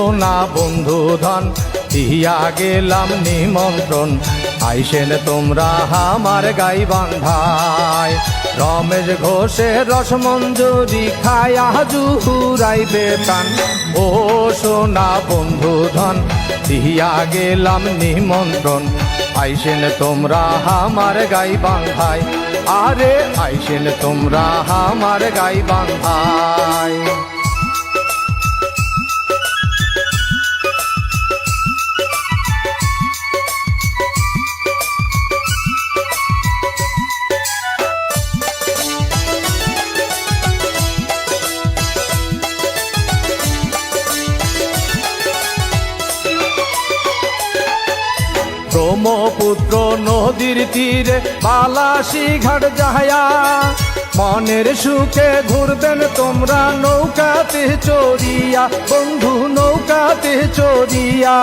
সোনা বন্ধু ধন দিয়া গেলাম নিমন্ত্রণ। আইসেন তোমরা আমার গাই বান্ধায় রমেশ ঘোষে রসমঞ্জুরি খায়া জুহুরাইবে প্রাণ ও সোনা বন্ধু ধন দিয়া গেলাম নিমন্ত্রণ। আইসেন তোমরা আমার গাই বান্ধায় আরে, আইসেন তোমরা আমার গাই বান্ধায় ব্রহ্মপুত্র নদীর তীরে বালাসি ঘাট যাহায়া, মনের সুখে ঘুরবেন তোমরা নৌকাতে চড়িয়া, বন্ধু নৌকাতে চড়িয়া।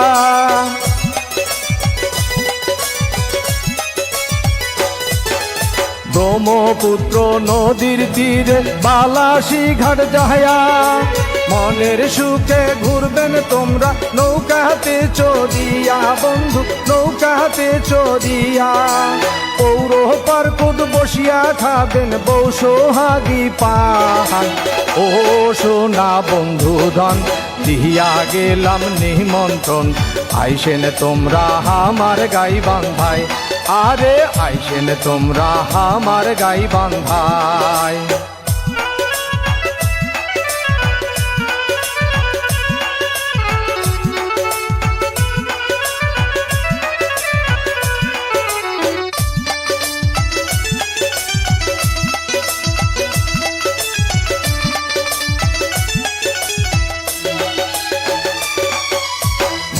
ব্রহ্মপুত্র নদীর তীরে বালাসি ঘাট যাহায়া মনের সুখে ঘুরবেন তোমরা। নৌকাতে চড়িয়া, বন্ধু নৌকাতে চড়িয়া। পৌর পার্কত বসিয়া খাবেন বৌ সোহাগি পাহান ও সোনা বন্ধু ধন দিয়া গেলাম নিমন্ত্রণ। আইসেন তোমরা আমার গাই ভাই আরে আইসেন তোমরা আমার গাই বান্ধায়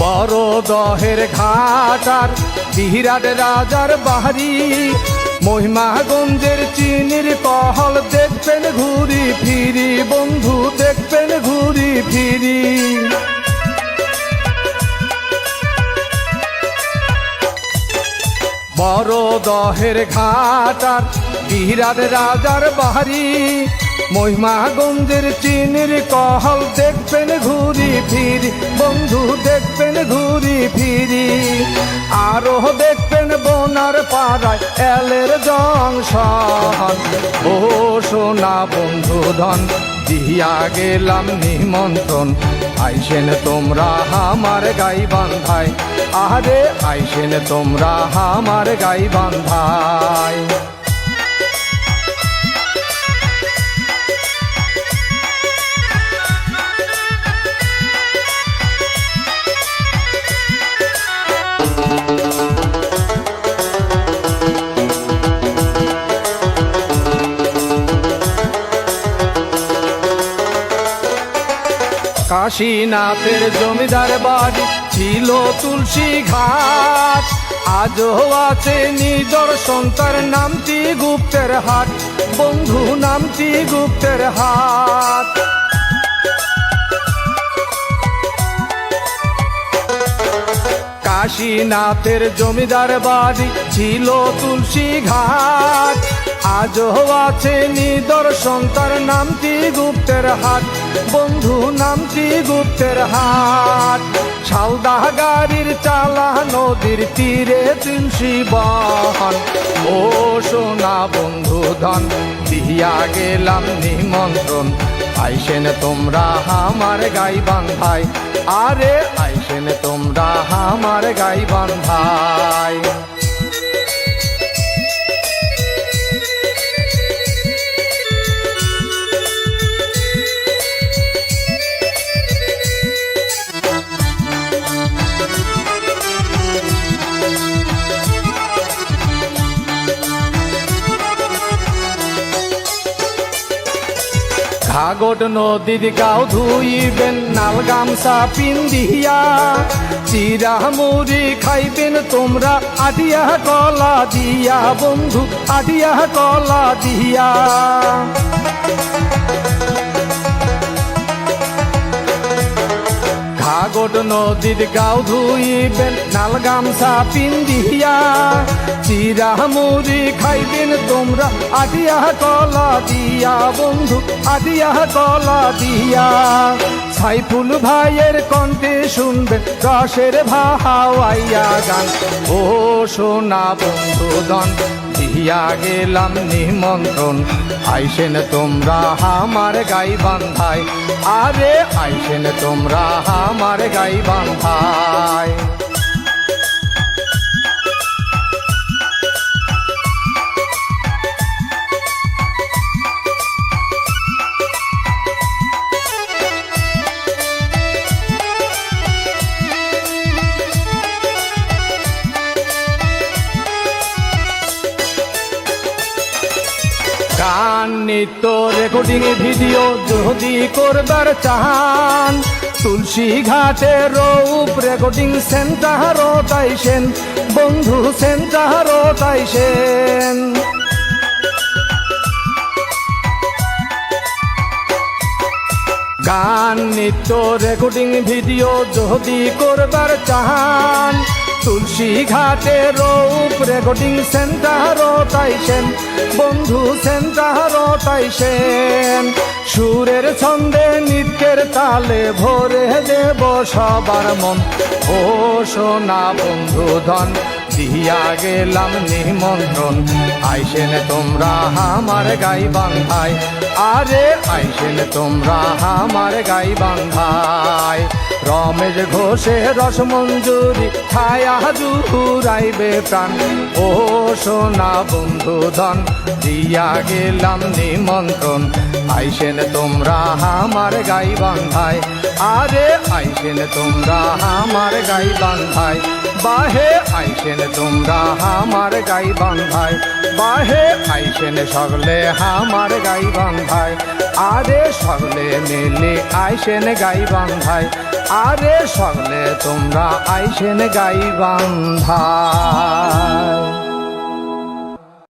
বড় দহের ঘাটার বিরাট রাজার বাহারি। মহিমাগঞ্জের চিনির কহল দেখবেন ঘুরি ফিরি, বন্ধু দেখবেন ঘুরি ফিরি। বড় দহের ঘাটার বিরাট রাজার বাহারি। মহিমাগঞ্জের চিনির কহল দেখবেন ঘুরি ফিরি, বন্ধু দেখবেন ঘুরি ফিরি। আরও দেখবেন বোনার পাড়ায় এলের জংশন ও সোনা বন্ধু ধন দিয়া গেলাম নিমন্ত্রণ। আইসেন তোমরা আমার গাই বান্ধায় আরে আইসেন তোমরা আমার গাই বান্ধায় কাশীনাথের জমিদার বাড়ি ছিল তুলসী ঘাট। আজও আছে নিদর্শন, তার নামটি গুপ্তের হাট। বন্ধু নামটি গুপ্তের হাট। কাশীনাথের জমিদার বাড়ি ছিল তুলসী ঘাট। আজও আছে নিদর্শন, তার নামটি গুপ্তের হাট। বন্ধু নামটি গুপ্তের হাট। শালদাহ গাড়ির চালা, নদীর তীরে তুলসী বাহন। ও সোনা বন্ধু ধন দিয়া গেলাম নিমন্ত্রণ। আইসেন তোমরা আমার গাই বান্ধায় আরে আইসেন তোমরা আমার গাই বান্ধায় ঘাগট নদীর গাও ধুইবেন নাল গামছা পিন্দিয়া চিরা মুড়ি খাইবেন তোমরা আডিয়া কলা দিয়া, বন্ধু আডিয়া কলা দিয়া। আগট নদীর গাও ধুইবেন, নাল গামছা পিন্দিয়া চিরা মুড়ি খাইবেন তোমরা আদিয়া কলা দিয়া বন্ধু আদিয়া কলা দিয়া। সাইফুল ভাইয়ের কণ্ঠে শুনবেন রসের ভাহাওয়াইয়া গান। ও সোনা বন্ধুদন দিয়া গেলাম নিমন্ত্রণ। আইসেন তোমরা আমার গাই বান্ধায় আরে আইসেন তোমরা আমার গাই বান্ধায় নৃত্য রেকর্ডিং ভিডিও যদি করবার চাহান তুলসী ঘাটে রূপ রেকর্ডিং সেন্টারও তাইছেন বন্ধু সেন্টারও তাইছেন গান, নৃত্য রেকর্ডিং ভিডিও যদি করবার চাহান তুলসী ঘাটে রূপ রেকর্ডিং সেন্টার তাইছেন বন্ধু সেন্টার তাইছেন সুরের ছন্দে নৃত্যের তালে ভরে দেব সবার মন। ও সোনা বন্ধু ধন দিয়া গেলাম নিমন্ত্রণ। আইসেন তোমরা আমার গাই বান্ধাই আরে আইসেন তোমরা আমার গাই বান্ধাই রমেশ ঘোষে রসমঞ্জুরি ছায়া জুরাইবে প্রাণ। ও সোনা বন্ধু ধন, দিয়া গেলাম নিমন্ত্রণ। আইসেন তোমরা আমার গাই বান্ধাই আরে আইসেন তোমরা আমার গাই বান্ধাই বাহে আইসেন তোমরা আমার গাই বান্ধাই বাহে আইসেন সকলে আমার গাই বান্ধাই আরে সকলে মিলে আইসেন গাই বান্ধাই আরে সকলে তোমরা আইসেন গাই বান্ধাই